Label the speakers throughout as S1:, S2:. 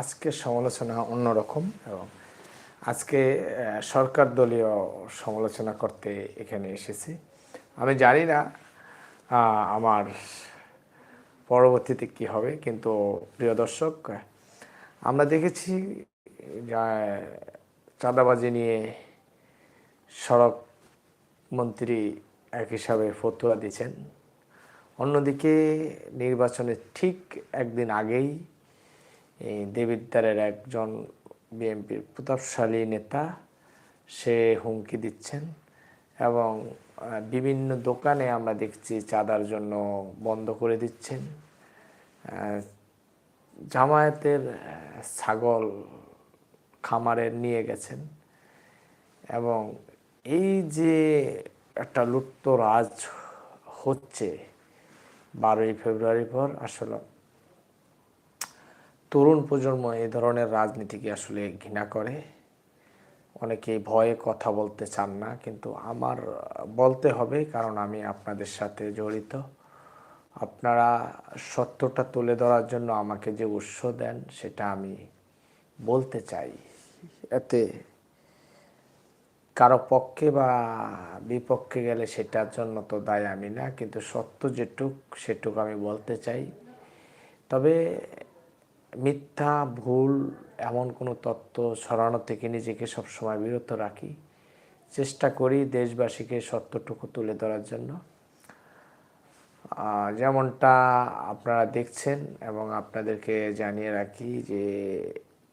S1: আজকের সমালোচনা অন্যরকম এবং আজকে সরকার দলীয় সমালোচনা করতে এখানে এসেছি। আমি জানি না আমার পরবর্তীতে কি হবে, কিন্তু প্রিয় দর্শক, আমরা দেখেছি চাঁদাবাজি নিয়ে সড়ক মন্ত্রী এক হিসাবে ফতুয়া দিয়েছেন অন্যদিকে নির্বাচনের ঠিক একদিন আগেই এই দেবিদ্বারের একজন বিএনপির প্রতাপশালী নেতা। সে হুমকি দিচ্ছেন এবং বিভিন্ন দোকানে আমরা দেখছি চাঁদার জন্য বন্ধ করে দিচ্ছেন। জামায়াতের ছাগল খামারে নিয়ে গেছেন এবং এই যে একটা লুপ্ত রাজ হচ্ছে বারোই ফেব্রুয়ারি পর, আসলে তরুণ প্রজন্ম এই ধরনের রাজনীতিকে আসলে ঘৃণা করে। অনেকেই ভয়ে কথা বলতে চান না, কিন্তু আমার বলতে হবে, কারণ আমি আপনাদের সাথে জড়িত। আপনারা সত্যটা তুলে ধরার জন্য আমাকে যে উৎস দেন, সেটা আমি বলতে চাই। এতে কারও পক্ষে বা বিপক্ষে গেলে সেটার জন্য তো দায় আমি না, কিন্তু সত্য যেটুক, সেটুক আমি বলতে চাই। তবে মিথ্যা, ভুল, এমন কোনো তত্ত্ব ছড়ানো থেকে নিজেকে সবসময় বিরত রাখি। চেষ্টা করি দেশবাসীকে সত্যটুকু তুলে ধরার জন্য। যেমনটা আপনারা দেখছেন এবং আপনাদেরকে জানিয়ে রাখি যে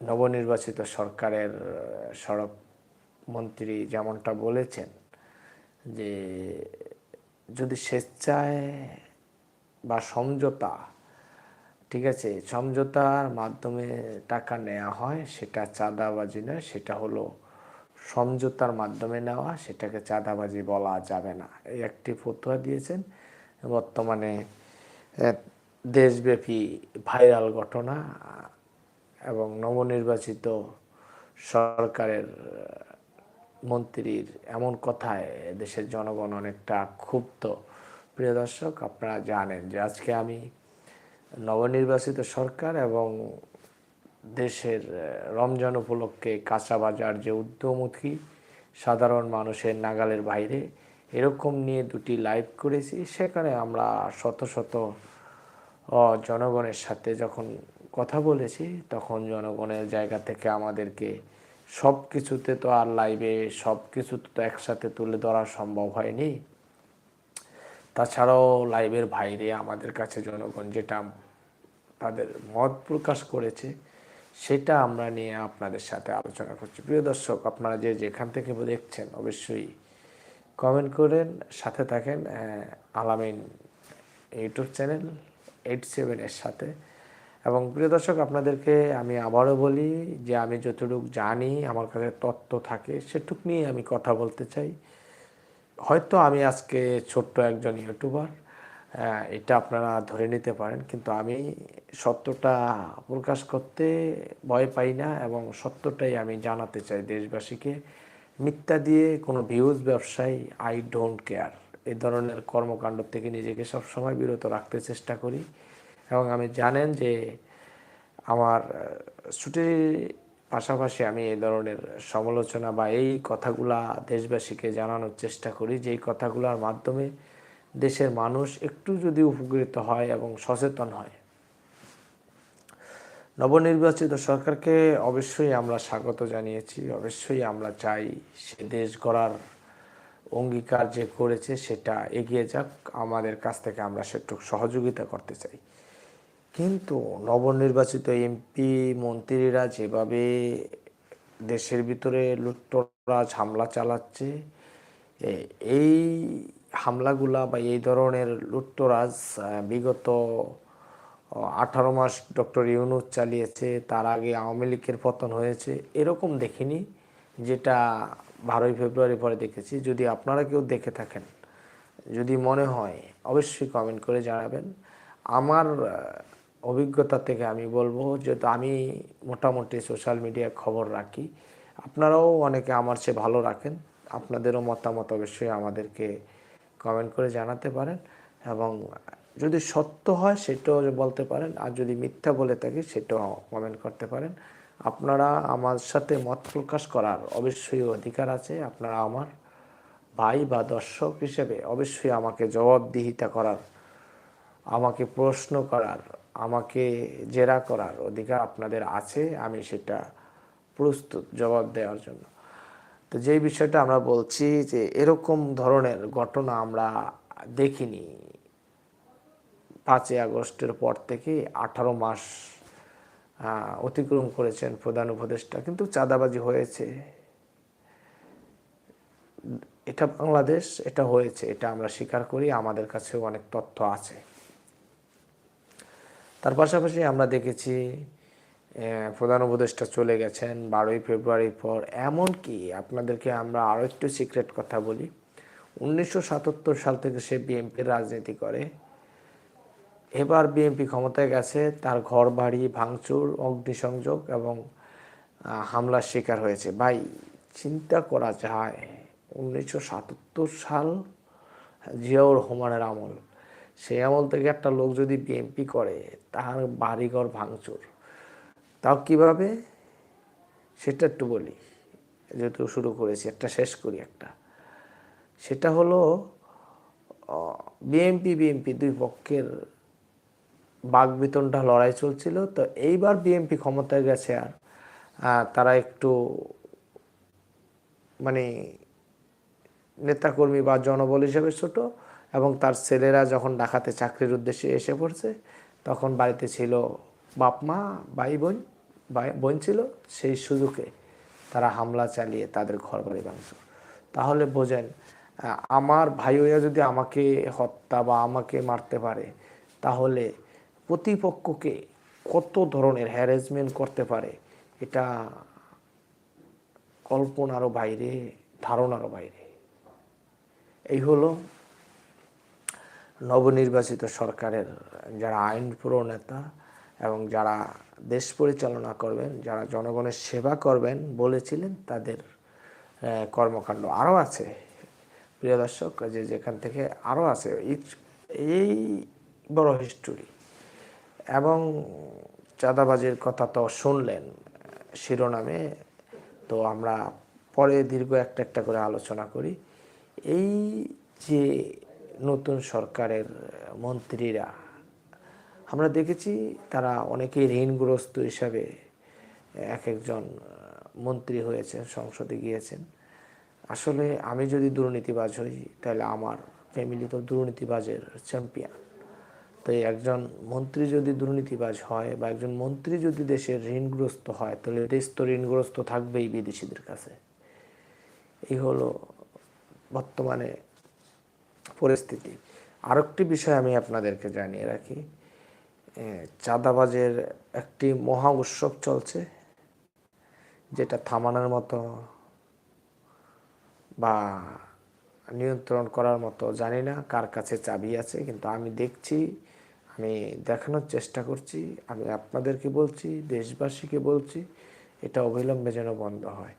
S1: নবনির্বাচিত সরকারের সড়ক মন্ত্রী যেমনটা বলেছেন যে যদি স্বেচ্ছায় বা সমঝোতা ঠিক আছে, সমঝোতার মাধ্যমে টাকা নেওয়া হয়, সেটা চাঁদাবাজি নয়, সেটা হলো সমঝোতার মাধ্যমে নেওয়া, সেটাকে চাঁদাবাজি বলা যাবে না। এই একটি ফতোয়া দিয়েছেন, বর্তমানে দেশব্যাপী ভাইরাল ঘটনা এবং নবনির্বাচিত সরকারের মন্ত্রীর এমন কথায় দেশের জনগণ অনেকটা ক্ষুব্ধ। প্রিয় দর্শক, আপনারা জানেন যে আজকে আমি নবনির্বাচিত সরকার এবং দেশের রমজান উপলক্ষে কাঁচা বাজার যে উদ্যমুখী সাধারণ মানুষের নাগালের বাইরে, এরকম নিয়ে দুটি লাইভ করেছি। সেখানে আমরা শত শত জনগণের সাথে যখন কথা বলেছি, তখন জনগণের জায়গা থেকে আমাদেরকে সব কিছুতে তো আর লাইভে সব কিছু তো একসাথে তুলে ধরা সম্ভব হয়নি। তাছাড়াও লাইভের বাইরে আমাদের কাছে জনগণ যেটা তাদের মত প্রকাশ করেছে, সেটা আমরা নিয়ে আপনাদের সাথে আলোচনা করছি। প্রিয় দর্শক, আপনারা যে যেখান থেকে দেখছেন, অবশ্যই কমেন্ট করেন, সাথে থাকেন আলামিন ইউটিউব চ্যানেল এইট সেভেনের সাথে। এবং প্রিয় দর্শক, আপনাদেরকে আমি আবারও বলি যে আমি যতটুকু জানি, আমার কাছে তত্ত্ব থাকে, সেটুক নিয়ে আমি কথা বলতে চাই। হয়তো আমি আজকে ছোট্ট একজন ইউটিউবার এটা আপনারা ধরে নিতে পারেন, কিন্তু আমি সত্যটা প্রকাশ করতে ভয় পাই না এবং সত্যটাই আমি জানাতে চাই দেশবাসীকে। মিথ্যা দিয়ে কোনো ভিউজ ব্যবসায়ী আই ডোন্ট কেয়ার এই ধরনের কর্মকাণ্ড থেকে নিজেকে সবসময় বিরত রাখতে চেষ্টা করি। এবং আমি জানেন যে আমার ছুটির পাশাপাশি আমি এই ধরনের সমালোচনা বা এই কথাগুলা দেশবাসীকে জানানোর চেষ্টা করি, যে এই কথাগুলোর মাধ্যমে দেশের মানুষ একটু যদি উপকৃত হয় এবং সচেতন হয়। নবনির্বাচিত সরকারকে অবশ্যই আমরা স্বাগত জানিয়েছি, অবশ্যই আমরা চাই সে দেশ গড়ার অঙ্গীকার যে করেছে সেটা এগিয়ে যাক। আমাদের কাছ থেকে আমরা সেটুকু সহযোগিতা করতে চাই। কিন্তু নবনির্বাচিত এমপি মন্ত্রীরা যেভাবে দেশের ভিতরে লুটতরাজ হামলা চালাচ্ছে এই হামলাগুলা বা এই ধরনের লুটতরাজ বিগত আঠারো মাস ডক্টর ইউনুস চালিয়েছে, তার আগে আওয়ামী লীগের পতন হয়েছে, এরকম দেখিনি, যেটা বারোই ফেব্রুয়ারি পরে দেখেছি। যদি আপনারা কেউ দেখে থাকেন, যদি মনে হয়, অবশ্যই কমেন্ট করে জানাবেন। আমার অভিজ্ঞতা থেকে আমি বলব যেহেতু আমি মোটামুটি সোশ্যাল মিডিয়ায় খবর রাখি। আপনারাও অনেকে আমার চেয়ে ভালো রাখেন। আপনাদেরও মতামত অবশ্যই আমাদেরকে কমেন্ট করে জানাতে পারেন এবং যদি সত্য হয় সেটাও বলতে পারেন আর যদি মিথ্যা বলে থাকি সেটাও কমেন্ট করতে পারেন। আপনারা আমার সাথে মত প্রকাশ করার অবশ্যই অধিকার আছে। আপনারা আমার ভাই বা দর্শক হিসেবে অবশ্যই আমাকে জবাবদিহিতা করার, আমাকে প্রশ্ন করার আমাকে জেরা করার অধিকার আপনাদের আছে, আমি সেটা প্রস্তুত জবাব দেওয়ার জন্য। তো যেই বিষয়টা আমরা বলছি যে এরকম ধরনের ঘটনা আমরা দেখিনি, পাঁচই আগস্টের পর থেকে আঠারো মাস অতিক্রম করেছেন প্রধান উপদেষ্টা, কিন্তু চাঁদাবাজি হয়েছে। এটা বাংলাদেশ, এটা হয়েছে, এটা আমরা স্বীকার করি, আমাদের কাছেও অনেক তথ্য আছে। তার পাশাপাশি আমরা দেখেছি প্রধান উপদেষ্টা চলে গেছেন বারোই ফেব্রুয়ারির পর। এমনকি আপনাদেরকে আমরা আরও একটু সিক্রেট কথা বলি, উনিশশো সাতাত্তর সাল থেকে সে বিএনপির রাজনীতি করে। এবার বিএনপি ক্ষমতায় গেছে, তার ঘর বাড়ি ভাঙচুর, অগ্নিসংযোগ এবং হামলার শিকার হয়েছে। ভাই, চিন্তা করা যায়, উনিশশো সাতাত্তর সাল জিয়াউর রহমানের আমল। সেই আমল থেকে একটা লোক যদি বিএনপি করে তাহার বাড়িঘর ভাঙচুর। তাও কীভাবে? সেটা একটু বলি, যেহেতু শুরু করেছি, একটা শেষ করি একটা। সেটা হলো বিএনপি বিএনপি দুই পক্ষের বাগবিতনটা লড়াই চলছিল। তো এইবার বিএনপি ক্ষমতায় গেছে আর তারা একটু মানে নেতাকর্মী বা জনবল হিসেবে ছোট। এবং তার ছেলেরা যখন ঢাকাতে চাকরির উদ্দেশ্যে এসে পড়ছে, তখন বাড়িতে ছিল বাপ মা ভাই বোন বোন ছিল, সেই সুযোগে তারা হামলা চালিয়ে তাদের ঘর বাড়ি ভাঙছে তাহলে বোঝেন আমার ভাইয়া যদি আমাকে হত্যা বা আমাকে মারতে পারে, তাহলে প্রতিপক্ষকে কত ধরনের হ্যারাসমেন্ট করতে পারে, এটা কল্পনারও বাইরে, ধারণারও বাইরে। এই হলো নবনির্বাচিত সরকারের যারা আইন প্রণেতা এবং যারা দেশ পরিচালনা করবেন, যারা জনগণের সেবা করবেন বলেছিলেন, তাদের কর্মকাণ্ড আরও আছে। প্রিয় দর্শক, যে যেখান থেকে আরও আছে, এই- বড় হিস্টোরি এবং চাঁদাবাজির কথা তো শুনলেন শিরোনামে, তো আমরা পরে দীর্ঘ একটা একটা করে আলোচনা করি। এই যে নতুন সরকারের মন্ত্রীরা। আমরা দেখেছি তারা অনেকেই ঋণগ্রস্ত হিসাবে এক একজন মন্ত্রী হয়েছেন, সংসদে গিয়েছেন। আসলে আমি যদি দুর্নীতিবাজ হই, তাহলে আমার ফ্যামিলি তো দুর্নীতিবাজের চ্যাম্পিয়ন তো একজন মন্ত্রী যদি দুর্নীতিবাজ হয় বা একজন মন্ত্রী যদি দেশের ঋণগ্রস্ত হয়, তাহলে দেশ তো ঋণগ্রস্ত থাকবেই বিদেশিদের কাছে। এই হলো বর্তমানে পরিস্থিতি। আরেকটি বিষয় আমি আপনাদেরকে জানিয়ে রাখি চাঁদাবাজের একটি মহা উৎসব চলছে, যেটা থামানোর মতো বা নিয়ন্ত্রণ করার মতো জানি না কার কাছে চাবি আছে, কিন্তু আমি দেখছি, আমি দেখানোর চেষ্টা করছি, আমি আপনাদেরকে বলছি, দেশবাসীকে বলছি, এটা অবিলম্বে যেন বন্ধ হয়।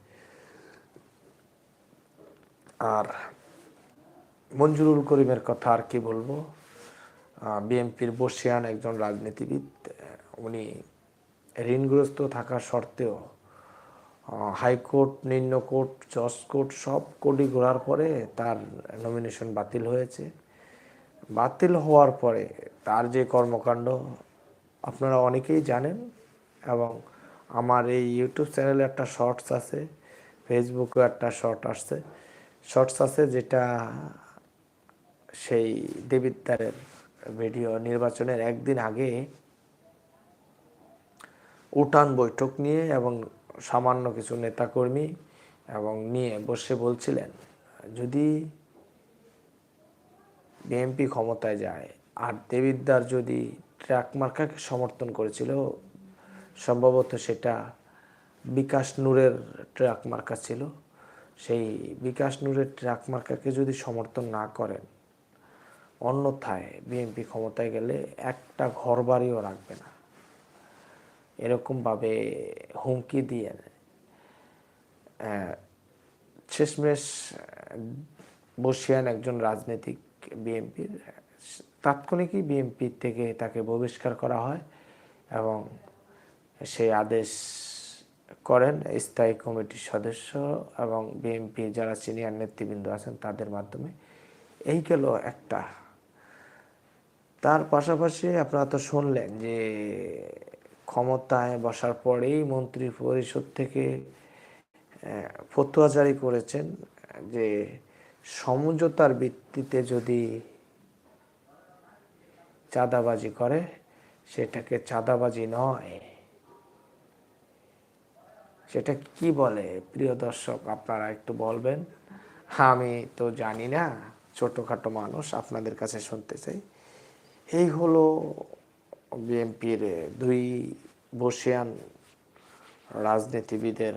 S1: আর মঞ্জুরুল করিমের কথা আর কি বলব? বিএনপির বর্ষিয়ান একজন রাজনীতিবিদ উনি ঋণগ্রস্ত থাকা সত্ত্বেও হাইকোর্ট, নিম্ন কোর্ট, জজ কোর্ট সব কোর্টই ঘোরার পরে তার নমিনেশন বাতিল হয়েছে। বাতিল হওয়ার পরে তার যে কর্মকাণ্ড, আপনারা অনেকেই জানেন এবং আমার এই ইউটিউব চ্যানেলে একটা শর্টস আছে, ফেসবুকেও একটা শর্ট আসছে। শর্টস আছে যেটা সেই দেবিদ্বারের ভিডিও নির্বাচনের একদিন আগে উঠান বৈঠক নিয়ে এবং সামান্য কিছু নেতাকর্মী এবং নিয়ে বসে বলছিলেন, যদি বিএনপি ক্ষমতায় যায় আর দেবিদ্দার যদি ট্রাক মার্কাকে সমর্থন করেছিল, সম্ভবত সেটা বিকাশ নূরের ট্রাক মার্কা ছিল। সেই বিকাশ নূরের ট্রাক মার্কাকে যদি সমর্থন না করেন অন্যথায় বিএনপি ক্ষমতায় গেলে একটা ঘর বাড়িও রাখবে না। এরকমভাবে হুমকি দিয়ে শেষমেশ বসিয়ান একজন রাজনৈতিক বিএনপির, তাৎক্ষণিকই বিএনপি থেকে তাকে বহিষ্কার করা হয় এবং সেই আদেশ করেন স্থায়ী কমিটির সদস্য এবং বিএনপি যারা সিনিয়র নেতৃবৃন্দ আছেন তাদের মাধ্যমে। এই গেল একটা তার পাশাপাশি আপনারা তো শুনলেন যে ক্ষমতায় বসার পরেই মন্ত্রী পরিষদ থেকে ফতোয়া জারি করেছেন যে সমঝোতার ভিত্তিতে যদি চাঁদাবাজি করে, সেটাকে চাঁদাবাজি নয়। সেটা কি বলে? প্রিয় দর্শক, আপনারা একটু বলবেন? আমি তো জানি না, ছোটোখাটো মানুষ আপনাদের কাছে শুনতে চাই। এই হলো বিএনপির দুই বসিয়ান রাজনীতিবিদের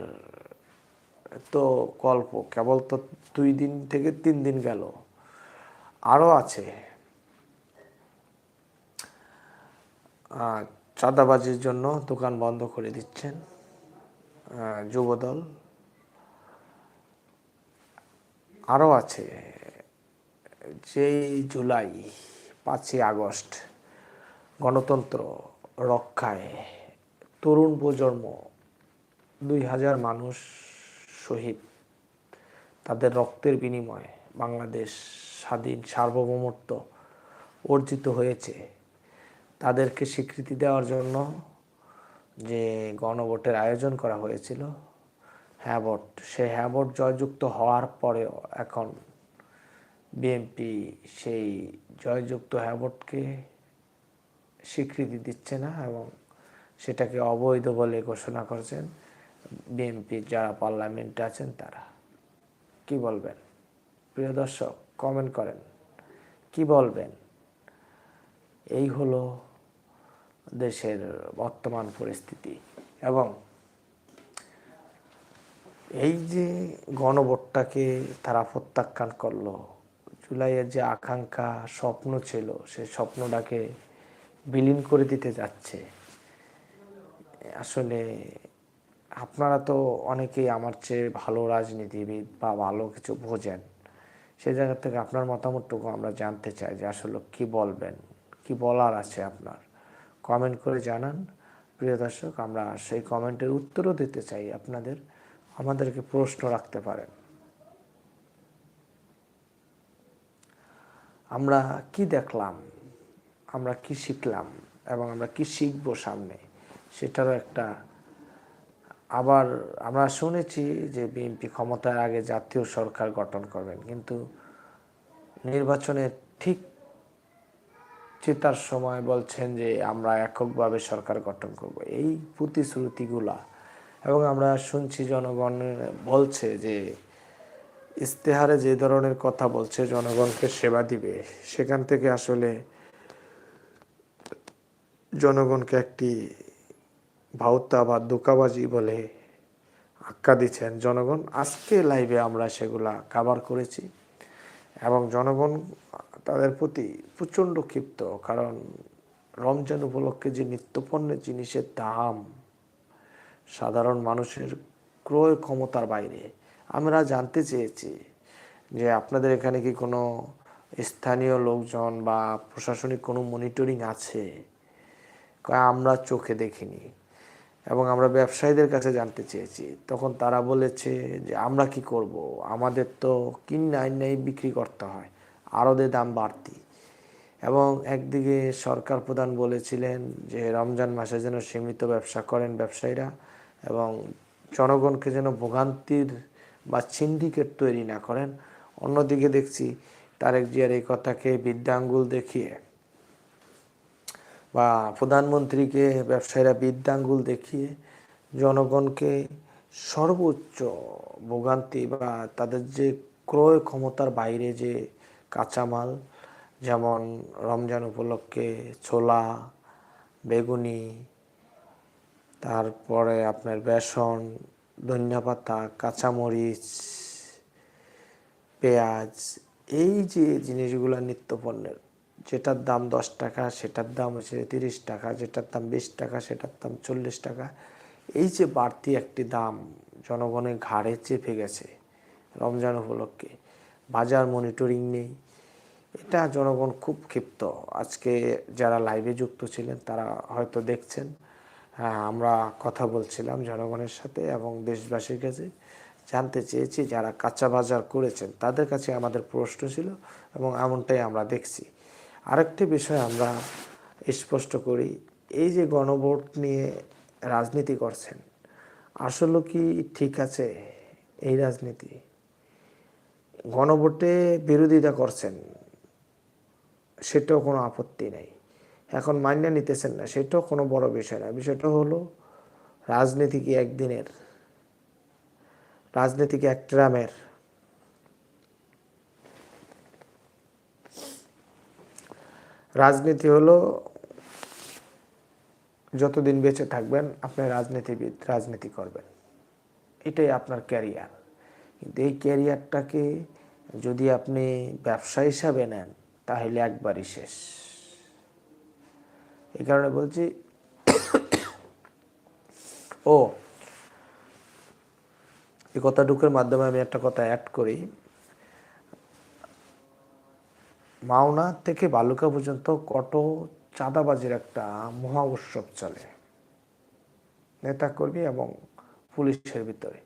S1: তো গল্প। কেবল তো দুই দিন থেকে তিন দিন গেল। আরও আছে। চাঁদাবাজির জন্য দোকান বন্ধ করে দিচ্ছেন যুবদল। আরও আছে। যেই জুলাই পাঁচই আগস্ট, গণতন্ত্র রক্ষায় তরুণ প্রজন্ম, দুই হাজার মানুষ শহীদ। তাদের রক্তের বিনিময়ে বাংলাদেশ স্বাধীন, সার্বভৌমত্ব অর্জিত হয়েছে। তাদেরকে স্বীকৃতি দেওয়ার জন্য যে গণভোটের আয়োজন করা হয়েছিল হ্যাঁ ভোট সেই হ্যাঁ ভোট জয়যুক্ত হওয়ার পরেও এখন বিএনপি সেই জয়যুক্ত হ্যাঁ ভোটকে স্বীকৃতি দিচ্ছে না এবং সেটাকে অবৈধ বলে ঘোষণা করছেন বিএনপির যারা পার্লামেন্টে আছেন তারা। কি বলবেন? প্রিয় দর্শক কমেন্ট করেন। কি বলবেন? এই হলো দেশের বর্তমান পরিস্থিতি এবং এই যে গণভোটটাকে তারা প্রত্যাখ্যান করল জুলাইয়ের যে আকাঙ্ক্ষা, স্বপ্ন ছিল, সে স্বপ্নটাকে বিলীন করে দিতে যাচ্ছে। আসলে আপনারা তো অনেকেই আমার চেয়ে ভালো রাজনীতিবিদ বা ভালো কিছু বোঝেন। সে জায়গা থেকে আপনার মতামতটুকু আমরা জানতে চাই যে আসলে কি বলবেন, কি বলার আছে আপনার? কমেন্ট করে জানান। প্রিয় দর্শক, আমরা সেই কমেন্টের উত্তরও দিতে চাই আপনাদের। আমাদেরকে প্রশ্ন রাখতে পারেন। আমরা কি দেখলাম? আমরা কি শিখলাম? এবং আমরা কি শিখব সামনে? সেটারও একটা আবার আমরা শুনেছি যে বিএনপি ক্ষমতার আগে জাতীয় সরকার গঠন করবেন, কিন্তু নির্বাচনের ঠিক চেতার সময় বলছেন যে আমরা এককভাবে সরকার গঠন করব। এই প্রতিশ্রুতিগুলা, এবং আমরা শুনছি জনগণ বলছে যে ইস্তেহারে যে ধরনের কথা বলছে, জনগণকে সেবা দিবে, সেখান থেকে আসলে জনগণকে একটি ভাউতা বা দোকাবাজি বলে আখ্যা দিচ্ছেন জনগণ। আজকে লাইভে আমরা সেগুলা কাভার করেছি এবং জনগণ তাদের প্রতি প্রচণ্ড ক্ষিপ্ত, কারণ রমজান উপলক্ষে যে নিত্যপণ্যের জিনিসের দাম সাধারণ মানুষের ক্রয় ক্ষমতার বাইরে আমরা জানতে চেয়েছি যে আপনাদের এখানে কি কোনো স্থানীয় লোকজন বা প্রশাসনিক কোনো মনিটরিং আছে? আমরা চোখে দেখিনি। এবং আমরা ব্যবসায়ীদের কাছে জানতে চেয়েছি। তখন তারা বলেছে যে, আমরা কি করব? আমাদের তো কিনে আইনাই বিক্রি করতে হয়। আরও দাম বাড়তি। এবং একদিকে সরকার প্রধান বলেছিলেন যে, রমজান মাসে যেন সীমিত ব্যবসা করেন ব্যবসায়ীরা এবং জনগণকে যেন ভোগান্তির বা সিন্ডিকেট তৈরি না করেন। অন্যদিকে দেখছি তারেক জিয়ার এই কথাকে বিদ্যাঙ্গুল দেখিয়ে বা প্রধানমন্ত্রীকে, ব্যবসায়ীরা বিদ্যাঙ্গুল দেখিয়ে জনগণকে সর্বোচ্চ ভোগান্তি বা তাদের যে ক্রয় ক্ষমতার বাইরে যে কাঁচামাল, যেমন রমজান উপলক্ষে ছোলা, বেগুনি, তারপরে আপনার বেসন ধনিয়া পাতা কাঁচামরিচ, পেঁয়াজ, এই যে জিনিসগুলো নিত্যপণ্যের, যেটার দাম দশ টাকা, সেটার দাম হচ্ছে তিরিশ টাকা, যেটার দাম বিশ টাকা, সেটার দাম চল্লিশ টাকা, এই যে বাড়তি একটি দাম জনগণের ঘাড়ে চেপে গেছে রমজান উপলক্ষে, বাজার মনিটরিং নেই, এটা জনগণ খুব ক্ষিপ্ত। আজকে যারা লাইভে যুক্ত ছিলেন, তারা হয়তো দেখছেন। আমরা কথা বলছিলাম জনগণের সাথে এবং দেশবাসীর কাছে জানতে চেয়েছি, যারা কাঁচা বাজার করেছেন তাদের কাছে আমাদের প্রশ্ন ছিল এবং এমনটাই আমরা দেখছি। আরেকটি বিষয় আমরা স্পষ্ট করি, এই যে গণভোট নিয়ে রাজনীতি করছেন, আসলে কি ঠিক আছে এই রাজনীতি? গণভোটে বিরোধিতা করছেন, সেটাও কোনো আপত্তি নেই। এখন মান্য নিতেছেন না, সেটাও কোনো বড় বিষয় না। বিষয়টা হলো রাজনীতি কি একদিনের রাজনীতি কি এক ট্রামের। রাজনীতি হলো যতদিন বেঁচে থাকবেন, আপনি রাজনীতিবিদ, রাজনীতি করবেন। এটাই আপনার ক্যারিয়ার। কিন্তু এই ক্যারিয়ারটাকে যদি আপনি ব্যবসা হিসাবে নেন, তাহলে একবারই শেষ। এই কারণে বলছি, ও এই কথাটুকুর মাধ্যমে আমি একটা কথা অ্যাড করি। মাওনা থেকে বালুকা পর্যন্ত কত চাঁদাবাজির একটা মহা উৎসব চলে। নেতাকর্মী এবং পুলিশের ভিতরে।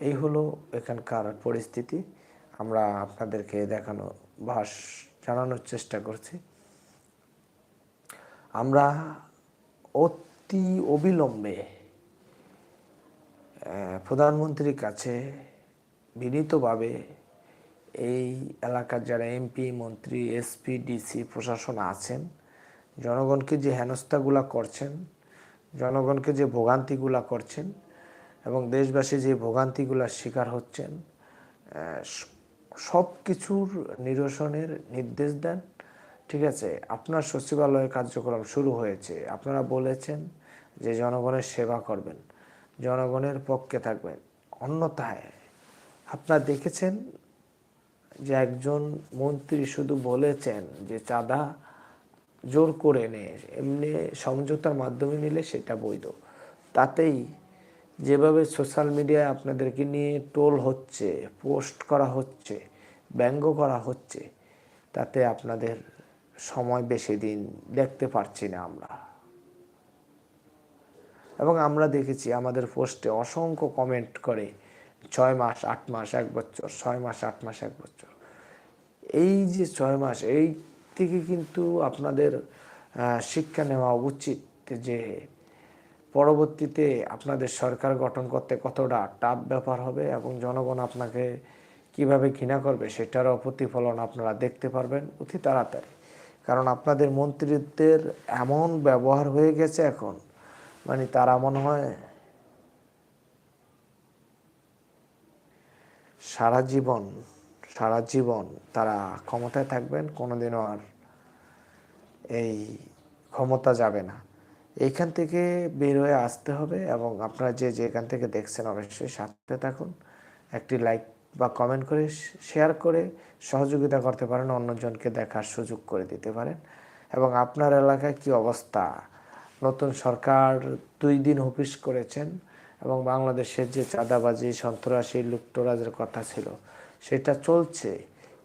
S1: এই হলো এখানকার পরিস্থিতি। আমরা আপনাদেরকে দেখানো ভাস জানানোর চেষ্টা করছি। আমরা অতি অবিলম্বে প্রধানমন্ত্রীর কাছে বিনীতভাবে এই এলাকার যারা এমপি, মন্ত্রী, এসপি, ডিসি, প্রশাসন আছেন, জনগণকে যে হেনস্থাগুলা করছেন, জনগণকে যে ভোগান্তিগুলা করছেন এবং দেশবাসী যে ভোগান্তিগুলার শিকার হচ্ছেন সব কিছুর নিরসনের নির্দেশ দেন। ঠিক আছে, আপনার সচিবালয়ের কার্যক্রম শুরু হয়েছে। আপনারা বলেছেন যে জনগণের সেবা করবেন, জনগণের পক্ষে থাকবেন। অন্যথায় আপনারা দেখেছেন যে একজন মন্ত্রী শুধু বলেছেন যে চাঁদা জোর করে নে, এমনি সমঝোতার মাধ্যমে নিলে সেটা বৈধ। তাতেই যেভাবে সোশ্যাল মিডিয়ায় আপনাদেরকে নিয়ে টোল হচ্ছে, পোস্ট করা হচ্ছে, ব্যঙ্গ করা হচ্ছে, তাতে আপনাদের সময় বেশি দিন দেখতে পারছি না আমরা। এবং আমরা দেখেছি আমাদের পোস্টে অসংখ্য কমেন্ট করে, ছয় মাস, আট মাস, এক বছর, ছয় মাস, আট মাস, এক বছর। এই যে ছয় মাস, এই থেকে কিন্তু আপনাদের শিক্ষা নেওয়া উচিত যে পরবর্তীতে আপনাদের সরকার গঠন করতে কতটা টাফ ব্যাপার হবে এবং জনগণ আপনাকে কীভাবে ঘৃণা করবে সেটারও প্রতিফলন আপনারা দেখতে পারবেন অতি তাড়াতাড়ি। কারণ আপনাদের মন্ত্রীদের এমন ব্যবহার হয়ে গেছে এখন মানে তারা মনে হয় সারা জীবন সারা জীবন তারা ক্ষমতায় থাকবেন, কোনোদিনও আর এই ক্ষমতা যাবে না। এইখান থেকে বের হয়ে আসতে হবে এবং আপনারা যে যেখান থেকে দেখছেন অবশ্যই সাথে থাকুন। একটি লাইক বা কমেন্ট করে শেয়ার করে সহযোগিতা করতে পারেন, অন্যজনকে দেখার সুযোগ করে দিতে পারেন। এবং আপনার এলাকায় কি অবস্থা? নতুন সরকার দুই দিন অফিস করেছেন এবং বাংলাদেশের যে চাঁদাবাজি, সন্ত্রাসী লুপ্তরাজের কথা ছিল, সেটা চলছে,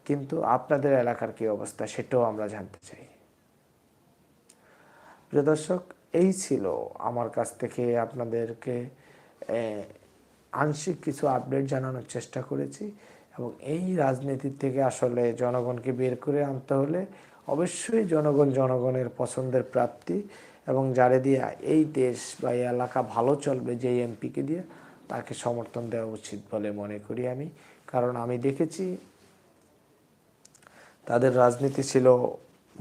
S1: কিন্তু আপনাদের এলাকার কি অবস্থা সেটাও আমরা জানতে চাই। প্রিয় দর্শক, এই ছিল আমার কাছ থেকে আপনাদেরকে আংশিক কিছু আপডেট জানানোর চেষ্টা করেছি এবং এই রাজনীতির থেকে আসলে জনগণকে বের করে আনতে হলে অবশ্যই জনগণ জনগণের পছন্দের প্রাপ্তি এবং যারে দিয়ে এই দেশ বা এই এলাকা ভালো চলবে যে এমপিকে দিয়ে তাকে সমর্থন দেওয়া উচিত বলে মনে করি আমি। কারণ আমি দেখেছি তাদের রাজনীতি ছিল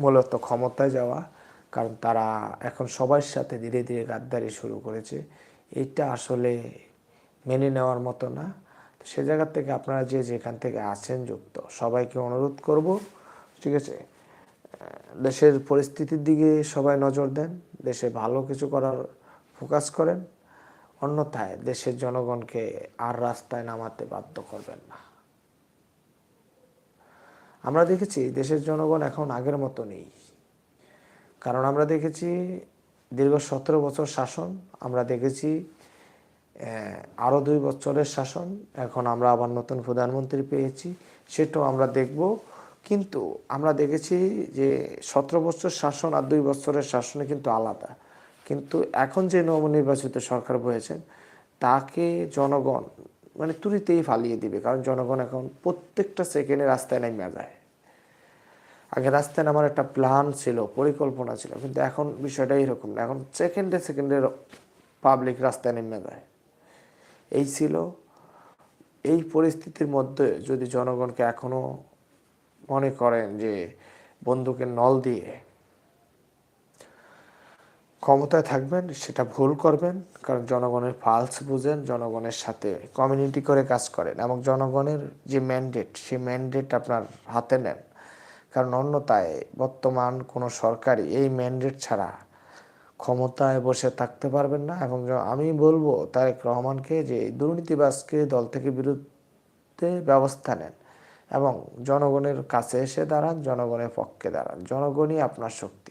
S1: মূলত ক্ষমতায় যাওয়া, কারণ তারা এখন সবার সাথে ধীরে ধীরে গাদ্দারি শুরু করেছে। এটা আসলে মেনে নেওয়ার মতো না। সে জায়গার থেকে আপনারা যে যেখান থেকে আছেন যুক্ত, সবাইকে অনুরোধ করব, ঠিক আছে? দেশের পরিস্থিতির দিকে সবাই নজর দেন, দেশে ভালো কিছু করার ফোকাস করেন, অন্যথায় দেশের জনগণকে আর রাস্তায় নামাতে বাধ্য করবেন না। আমরা দেখেছি দেশের জনগণ এখন আগের মতো নেই। কারণ আমরা দেখেছি দীর্ঘ সতেরো বছর শাসন, আমরা দেখেছি আরও দুই বছরের শাসন। এখন আমরা আবার নতুন প্রধানমন্ত্রী পেয়েছি, সেটাও আমরা দেখব। কিন্তু আমরা দেখেছি যে সতেরো বছর শাসন আর দুই বছরের শাসনে কিন্তু আলাদা। কিন্তু এখন যে নবনির্বাচিত সরকার বয়েছেন তাকে জনগণ মানে তুরিতেই ফালিয়ে দিবে। কারণ জনগণ এখন প্রত্যেকটা সেকেন্ডে রাস্তায় নেমে যায়। আগে রাস্তায় নামার একটা প্ল্যান ছিল, পরিকল্পনা ছিল, কিন্তু এখন বিষয়টা এইরকম না। এখন সেকেন্ডে সেকেন্ডে পাবলিক রাস্তায় নেমে যায়। এই ছিল। এই পরিস্থিতির মধ্যে যদি জনগণকে এখনও মনে করেন যে বন্দুকের নল দিয়ে ক্ষমতায় থাকবেন, সেটা ভুল করবেন, কারণ জনগণের পালস বুঝেন, জনগণের সাথে কমিউনিটি করে কাজ করেন এবং জনগণের যে ম্যান্ডেট সেই ম্যান্ডেট আপনার হাতে নেন। কারণ অন্যতায় বর্তমান কোনো সরকারই এই ম্যান্ডেট ছাড়া ক্ষমতায় বসে থাকতে পারবেন না এবং আমি বলব তারেক রহমানকে যে দুর্নীতিবাজকে দল থেকে বিরুদ্ধে ব্যবস্থা নেন এবং জনগণের কাছে এসে দাঁড়ান, জনগণের পক্ষে দাঁড়ান। জনগণই আপনার শক্তি।